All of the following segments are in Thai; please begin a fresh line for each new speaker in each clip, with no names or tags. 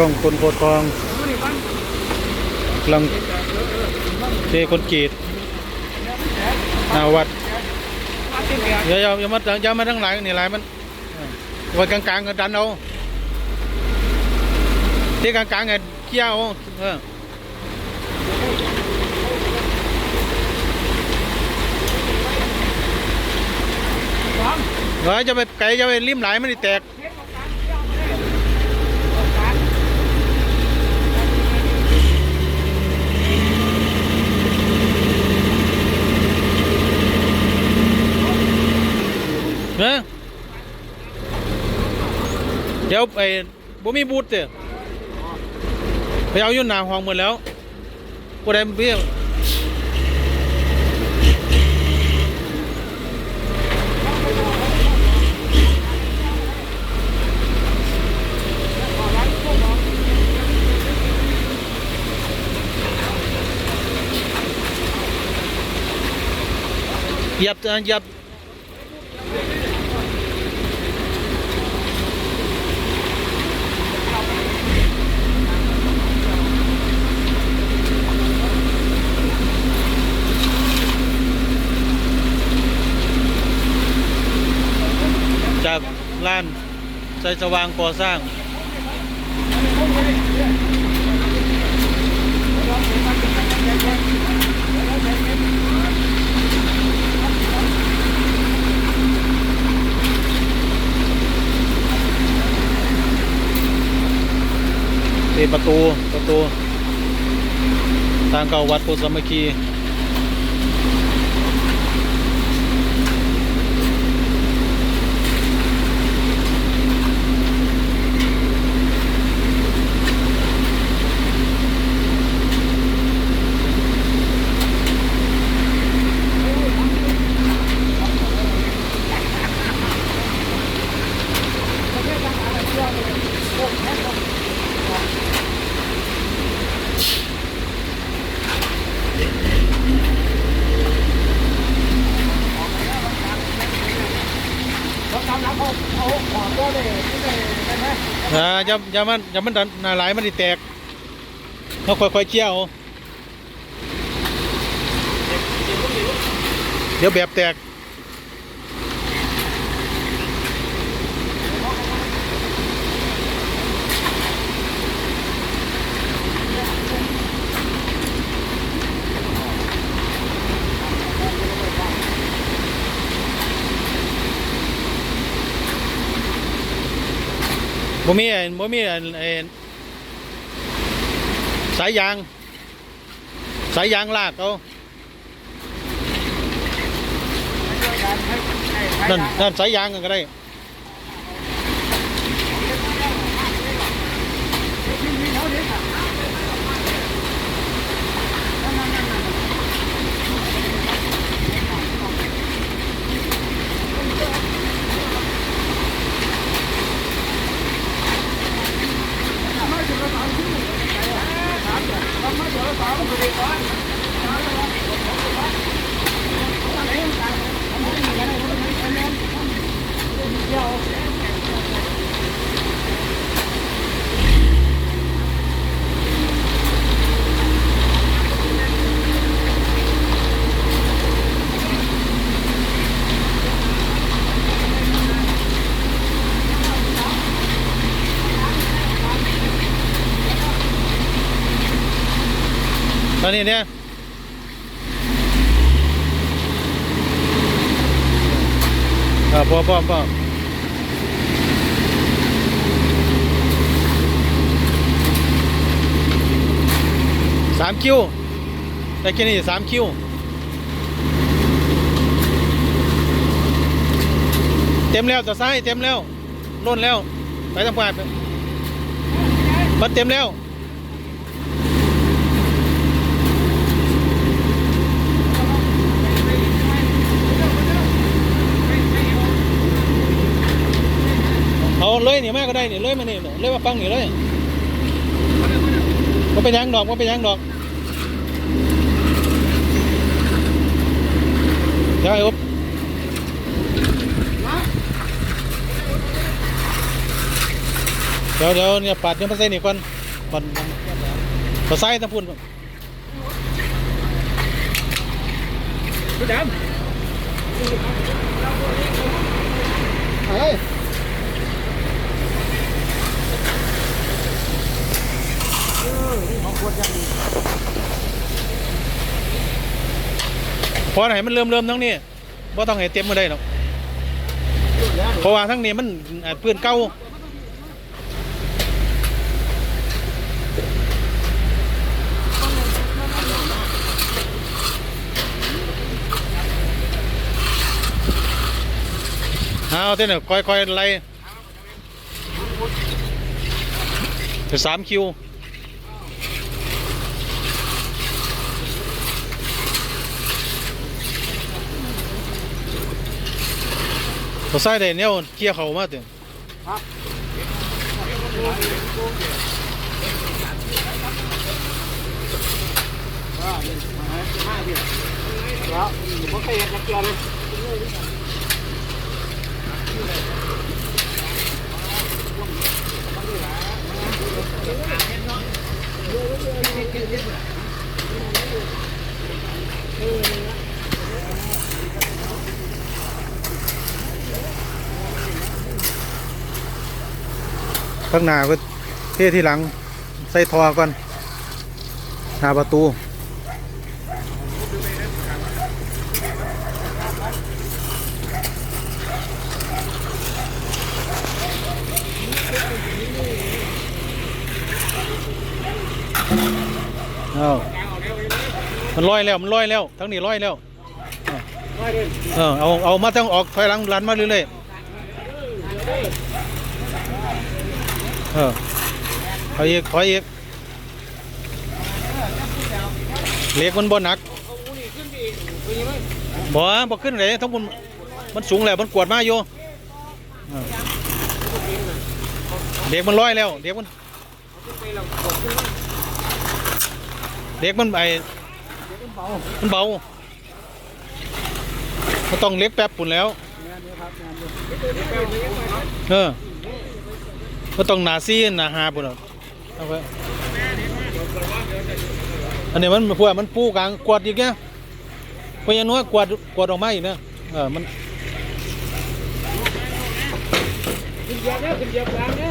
ช่องคนโคตรทองกำลังเทคนกรีดนาวัดอย่าอย่ามาอย่ามาทั้งหลายนี่หลายมันเออไว้กลางๆก็ดันเอาที่กลางๆไงเกี่ยวเอออเฮ้ยจะไปไก่จะไปริมหลายมันดิแตก เนะเดี๋ยวไอ้บ่มีบูทเด้อไปเอาอยู่หน้าห้องหมดแล้วบ่ได้เบี้ยเหยับอะเหยับ จากร้าน ใจสว่างก่อสร้างนี่ประตูประตู ทางเก่าวัดโพธิสมัคคี อ่าอย่าอย่ามันอย่ามันดันหลายมันดิแตกเราค่อยๆเจียวเดี๋ยวแบบแตก บ่มีไอ้บ่มีไอ้ไอ้สายยาง สายยางลากเอานั่นนั่นสายยางก็ได้ นนี้เนี่ยอ่าพอพอพอสามคิวแต่แค่นี้สามคิวเต็มแล้วต่อซ้ายเต็มแล้วล้นแล้วไปทำการไปบัดเต็มแล้ว เอาเลยนี่มาก็ได้นี่เลยมานี่เลยมาฟังนี่เลยก็ไปนหยังดอกก็ไปนหยังดอกเดี๋ยวไอ้อุ๊บเดี๋ยวเดี๋ยวเนี่ยปาดเนี่ยมาใส่นี่ก่อนปาดปาดใส่ทั้งพุ่น
พี่ดำเฮ้ย
พอไหนมันเริ่มเริ่มทั้งนี้ว่าต้องให้เต็มมาได้หรอกเพราะว่าทั้งนี้มันอ่าปืนเก่าเอาเต้นค่อยๆไล่สามคิว เขาใส่ได้เนี่ยเกี่ยวเขามาถึง
แล้วผมเคยเห็นนักเรียนเลย
ข้างหน้าก็เทที่หลัง ใส่ทอก่อนหน้าประตูเอามันลอยแล้ว มันลอยแล้ว ทั้งนี้ลอยแล้ว เออ เอา เอามาทั้งออกถอยหลังลันมาเรื่อยๆ ออถออีกถออีกเล็กมันบ่หนักบ่บ่ขึ้นเลยทั้งมันมันสูงแล้วมันกวดมาอยู่เออเด็กมันลอยแล้วเด็กมันเด็กมันไอมันเบามันต้องเล็กแป๊บปุ่นแล้วเออ ก็ต้องหนาซีหนาหาปุ่นเอาเอาไว้อันนี้มันพวกมันปูกลางกวาดอีกแกพยานัวกวาดกวาดออกมาอีกนะเออมัน
ขึ้นเยอะเนี่ยขึ้นเยอะกลางเนี่ย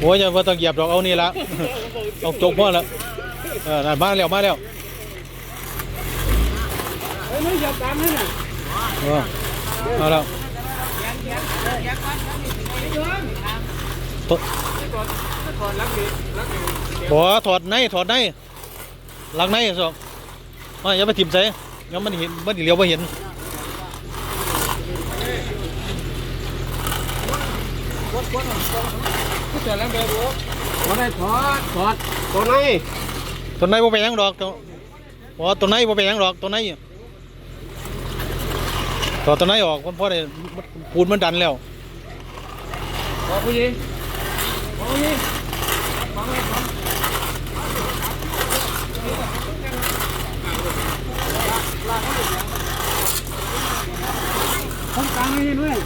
โอ้ยอย่าว่าต้องเหยียบดอกเอานี่ละเอาจกพ่อละเออนั่นมาแล้วมาแล้ว
เฮ้ยไม่เยอะกลางนี่น่ะ
เออเอาแล้ว ถอด
ก่อนรักดีรักดี
บ่ถอดในถอดในหลังในสองมาอย่าไปถิ่มใส่อย่ามันเห็นมันเลี้ยวไปเห็น
ผู้จัดแล้วแบบว่ามาได้ถอดถอดตัวไหน
ตัวในบ่เป็นหยังดอกตัวบ่ตัวในบ่เป็นหยังดอกตัวใน ต่อตัวในออกเพราะเพราะได้ปูนมันดันแล้ว
บอกผู้หญิงบอกผู้หญิงฟังเลยฟังคมกลางไม่ให้ด้วย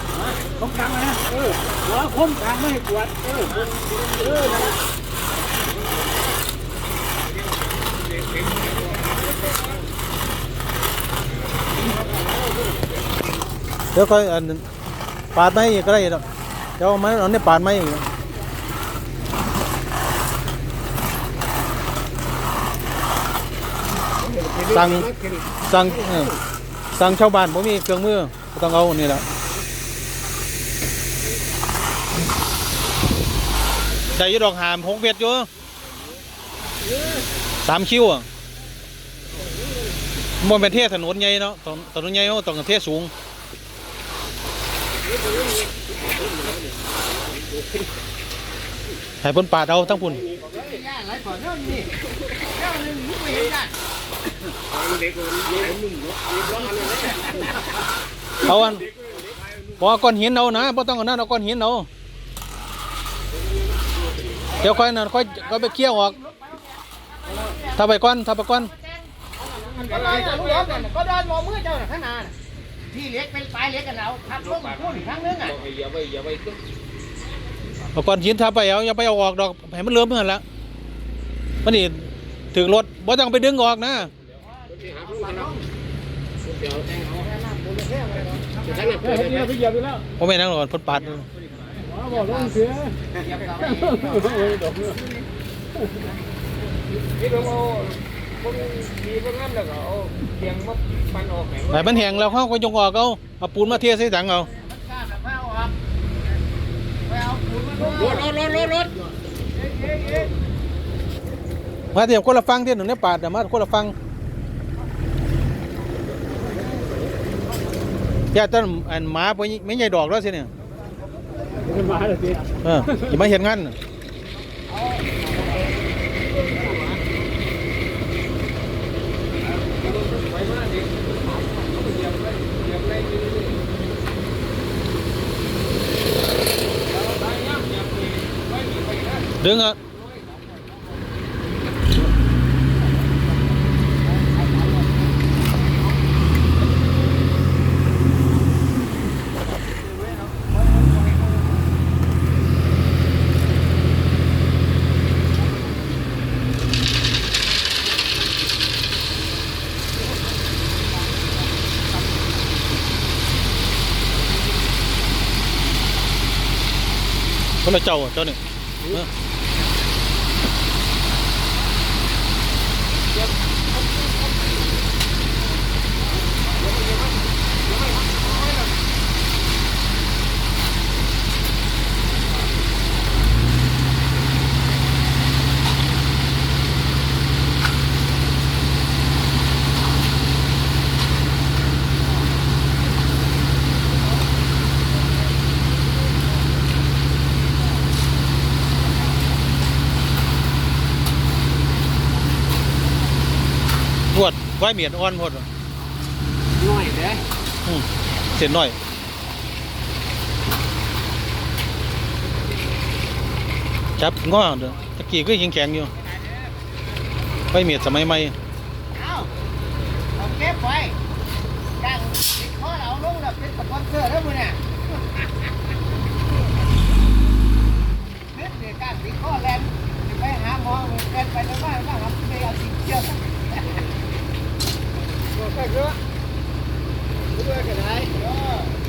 คมกลางนะเออหัวคมกลางไม่ให้ปวดเออเออ
เดี๋ยวค่อยอันปาดไม้อีกก็ได้ดอกเดี๋ยวเอาไม้เอาเนี่ยปาดไม้อีกสั่งสั่งสั่งชาวบ้านบ่มีเครื่องมือต้องเอานี่แหละได้ยี่ดอกหามหกเมตรอยู่สามคิวอะมันเป็นเทศถนนใหญ่เนาะถนนใหญ่เนาต้องเทศสูง ให้เพิ่นปาดเอาทั้งพุ่นเอาอันพอก้อนหินเอานะบ่ต้องเอานั่นเอาก้อนหินเอาเดี๋ยวค่อยนั่นค่อยก็ไปเคี่ยวออกถ้าไปก้อนถ้าไปก้อน
ก็เดินมองมือเจ้าหน่ะข้างหน้า น่ะที่เล็กเป็นปลายเล็กกันแล้วทับลงพุ่นครั้งนึงอะ
เอาก้อนหินทับไปเอาอย่าไปเอาออกดอกให้มันเริ่มเมื่อนละมันนี่ถึงรถบ่ต้องไปดึงออกนะ
เฮ้ยนี่เราไปเหยียบอยู่แล้ว
ผมไม่นั่งหรอกพนปาด
อ๋อบอกลงเสือโอ้ยดอกเนี่ย
นี่เรา เอาคนมีพวกนั้นแล้วก็เอาเตียงมาปันออกแหง
แต่มันแห้งแล้วเขาก็ยงออกเอาเอาปูนมาเทใส่ถังเอา
รถรถรถรถรถ
มาเดี๋ยวคนละฟังเที่ยหนึ่งในปาดแต่มาคนละฟังแย่ต้นอันหมาไปไม่ใหญ่ดอกแล้วสิเนี่ย
มันมาแล้วสิ
เอออย่ามาเห็นงั้นดึงอะคนละเจ้า อะเจ้านี่เออ ปวดไว้เมียนอ่อนหมดว่ะ
หน่อยเด้
อืมเสียนหน่อยจับง้อเด้อตะกี้ก็ยังแข็งอยู่ไว้เมียดสมัยใหม่
เอาเอาเก็บไว้จ้างติดข้อเราลงแล้วเป็นสปอนเซอร์แล้วมึงเนี่ยเน็ตเดียการติดข้อแลนด์ไปหาหมอแลนไปแล้วว่าว่าครับไปเอาสิ่งเชื่อ มก็แ